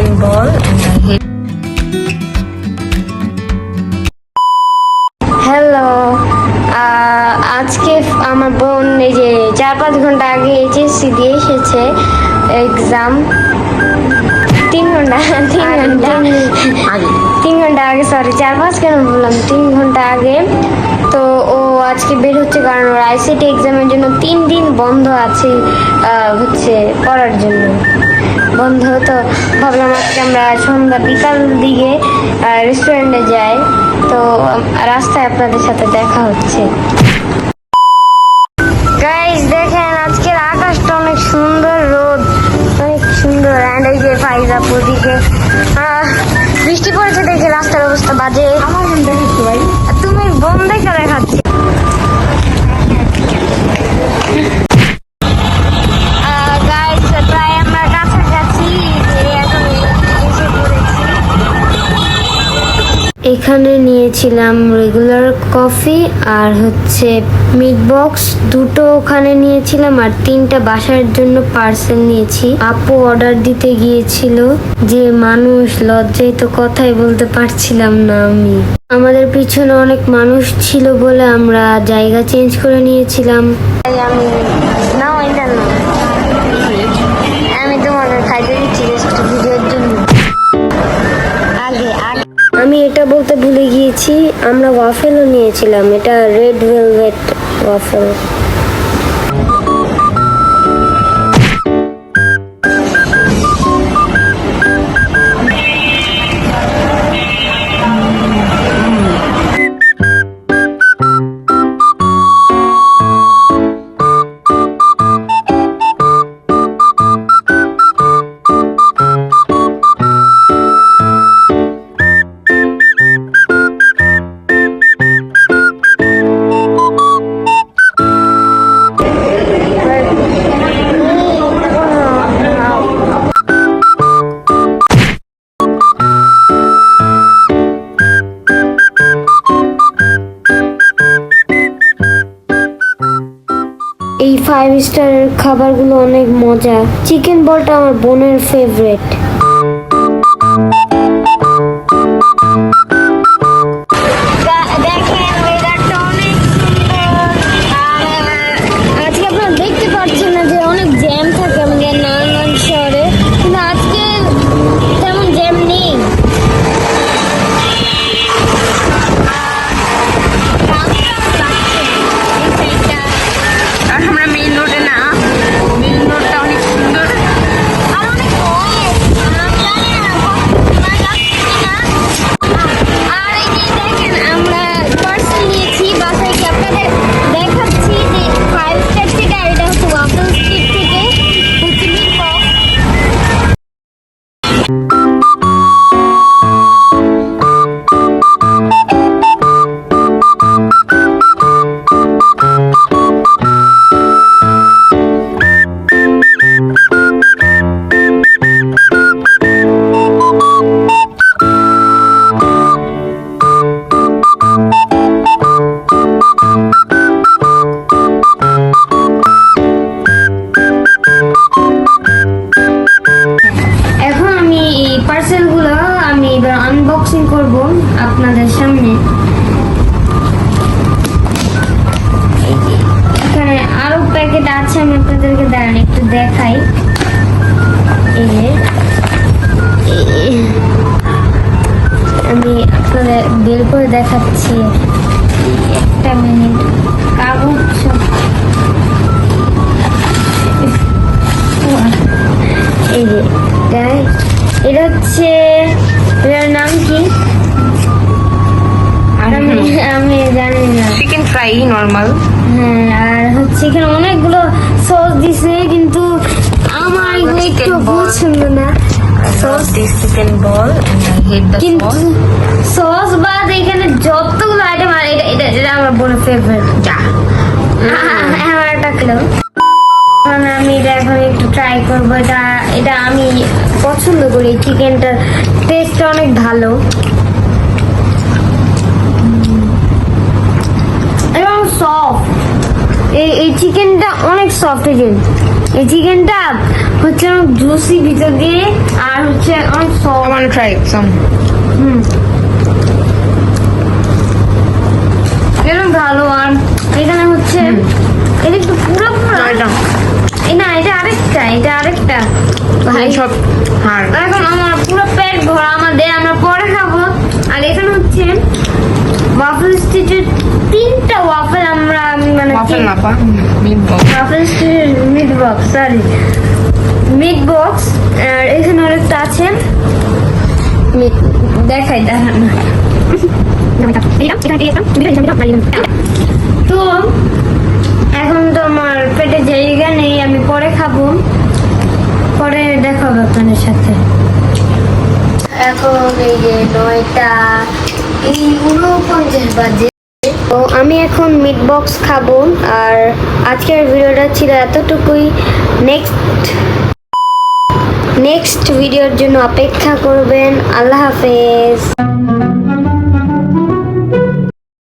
chicken ball and I hate hello আজকে আমার বোন এই যে চার পাঁচ ঘণ্টা আগে এইচএসসি দিয়ে এসেছে এক্সাম তিন ঘণ্টা তিন ঘণ্টা তিন ঘণ্টা আগে সরি চার পাঁচ কেন বললাম তিন ঘণ্টা আগে তো ও আজকে বের হচ্ছে কারণ ওর আইসিটি এক্সামের জন্য তিন দিন বন্ধ আছে হচ্ছে পড়ার জন্য বন্ধ তো ভাবলাম আজকে আমরা সন্ধ্যা বিকাল দিকে রেস্টুরেন্টে যাই তো রাস্তায় আপনাদের সাথে দেখা হচ্ছে গাইস দেখেন আজকের আকাশটা অনেক সুন্দর রোদ অনেক সুন্দর অ্যান্ড এই যে আহ, বৃষ্টি পড়েছে দেখে রাস্তার অবস্থা বাজে। আমার মন দেখাচ্ছে ভাই। তুমি বোন দেখে দেখাচ্ছি। এখানে নিয়েছিলাম রেগুলার কফি আর হচ্ছে মিট বক্স দুটো ওখানে নিয়েছিলাম আর তিনটা বাসার জন্য পার্সেল নিয়েছি। আপু অর্ডার দিতে গিয়েছিল। যে মানুষ, লজ্জায় তো কথাই বলতে পারছিলাম না আমি। আমাদের পিছনে অনেক মানুষ ছিল বলে আমরা জায়গা চেঞ্জ করে নিয়েছিলাম। আমি এটা বলতে ভুলে গিয়েছি আমরা ওয়াফেলও নিয়েছিলাম এটা রেড ভেলভেট ওয়াফেল এই ফাইভ স্টারের খাবারগুলো অনেক মজা। চিকেন বলটা আমার বোনের ফেভারেট এবার আনবক্সিং করব আপনাদের সামনে। এখানে আরও প্যাকেট আছে, আমি আপনাদেরকে দাঁড়ান একটু দেখাই। আমি আপনাদের বের করে দেখাচ্ছি। একটা মিনিট কাগজ ফ্রাই নর্মাল। হ্যাঁ আর হচ্ছে এখানে অনেকগুলো সস দিছে কিন্তু আমার এগুলো একটু পছন্দ না। Sauce this chicken ball sauce বাদ এখানে যতগুলো আইটেম আর এটা এটা এটা আমার বোনের ফেভারিট যা। আমার একটা কিলো আমি এটা এখন একটু ট্রাই করব। এটা এটা আমি পছন্দ করি। চিকেনটার টেস্টটা অনেক ভালো। সফট এই এই চিকেনটা অনেক সফট যে এই চিকেনটা হচ্ছে অনেক জুসি ভিতর দিয়ে আর হচ্ছে অনেক soft want to try some. হুম। এরকম ভালো আর এখানে হচ্ছে এটা একটু পুরো পুরো. এই না এটা আরেকটা এটা আরেকটা। ভাই সব হাড় এখন আমার পুরো পেট ভরা আমাদের আমরা পরে খাব। আর এখানে হচ্ছে ওয়াফেল স্টিচের তিনটা ওয়াফেল আমরা মানে ওয়াফেল না পা meat ball waffle meat box sorry meat box আর এখানে আরেকটা আছে। দেখাই দেখান। তো এখন তো আমার পেটে জায়গা নেই আমি পরে খাব। পরে দেখাবো আপনাদের সাথে। এখন এই যে নয়টা এই উনপঞ্চাশ বাজে। তো আমি এখন মিট বক্স খাব আর আজকের ভিডিওটা ছিল এতটুকুই। নেক্সট নেক্সট ভিডিওর জন্য অপেক্ষা করবেন। আল্লাহ হাফেজ।